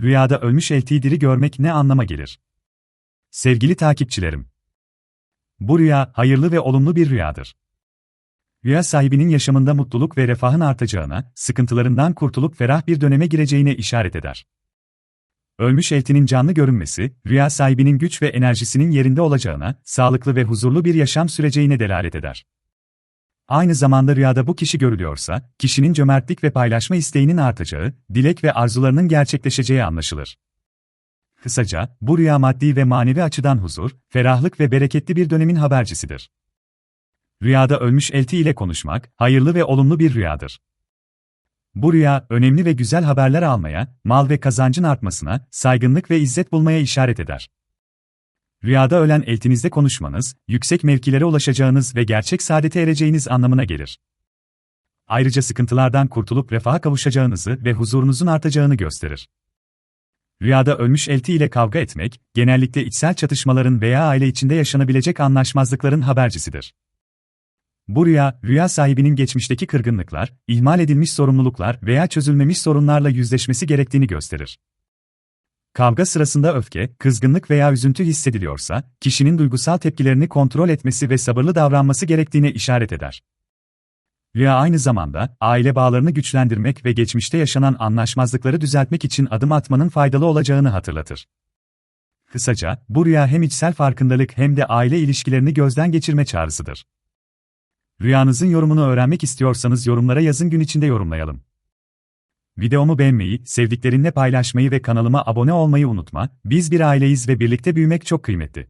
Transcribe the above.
Rüyada ölmüş eltiyi diri görmek ne anlama gelir? Sevgili takipçilerim. Bu rüya, hayırlı ve olumlu bir rüyadır. Rüya sahibinin yaşamında mutluluk ve refahın artacağına, sıkıntılarından kurtulup ferah bir döneme gireceğine işaret eder. Ölmüş eltinin canlı görünmesi, rüya sahibinin güç ve enerjisinin yerinde olacağına, sağlıklı ve huzurlu bir yaşam süreceğine delalet eder. Aynı zamanda rüyada bu kişi görülüyorsa, kişinin cömertlik ve paylaşma isteğinin artacağı, dilek ve arzularının gerçekleşeceği anlaşılır. Kısaca, bu rüya maddi ve manevi açıdan huzur, ferahlık ve bereketli bir dönemin habercisidir. Rüyada ölmüş elti ile konuşmak, hayırlı ve olumlu bir rüyadır. Bu rüya, önemli ve güzel haberler almaya, mal ve kazancın artmasına, saygınlık ve izzet bulmaya işaret eder. Rüyada ölen eltinizle konuşmanız, yüksek mevkilere ulaşacağınız ve gerçek saadete ereceğiniz anlamına gelir. Ayrıca sıkıntılardan kurtulup refaha kavuşacağınızı ve huzurunuzun artacağını gösterir. Rüyada ölmüş elti ile kavga etmek, genellikle içsel çatışmaların veya aile içinde yaşanabilecek anlaşmazlıkların habercisidir. Bu rüya, rüya sahibinin geçmişteki kırgınlıklar, ihmal edilmiş sorumluluklar veya çözülmemiş sorunlarla yüzleşmesi gerektiğini gösterir. Kavga sırasında öfke, kızgınlık veya üzüntü hissediliyorsa, kişinin duygusal tepkilerini kontrol etmesi ve sabırlı davranması gerektiğine işaret eder. Rüya aynı zamanda, aile bağlarını güçlendirmek ve geçmişte yaşanan anlaşmazlıkları düzeltmek için adım atmanın faydalı olacağını hatırlatır. Kısaca, bu rüya hem içsel farkındalık hem de aile ilişkilerini gözden geçirme çağrısıdır. Rüyanızın yorumunu öğrenmek istiyorsanız yorumlara yazın gün içinde yorumlayalım. Videomu beğenmeyi, sevdiklerinle paylaşmayı ve kanalıma abone olmayı unutma, biz bir aileyiz ve birlikte büyümek çok kıymetli.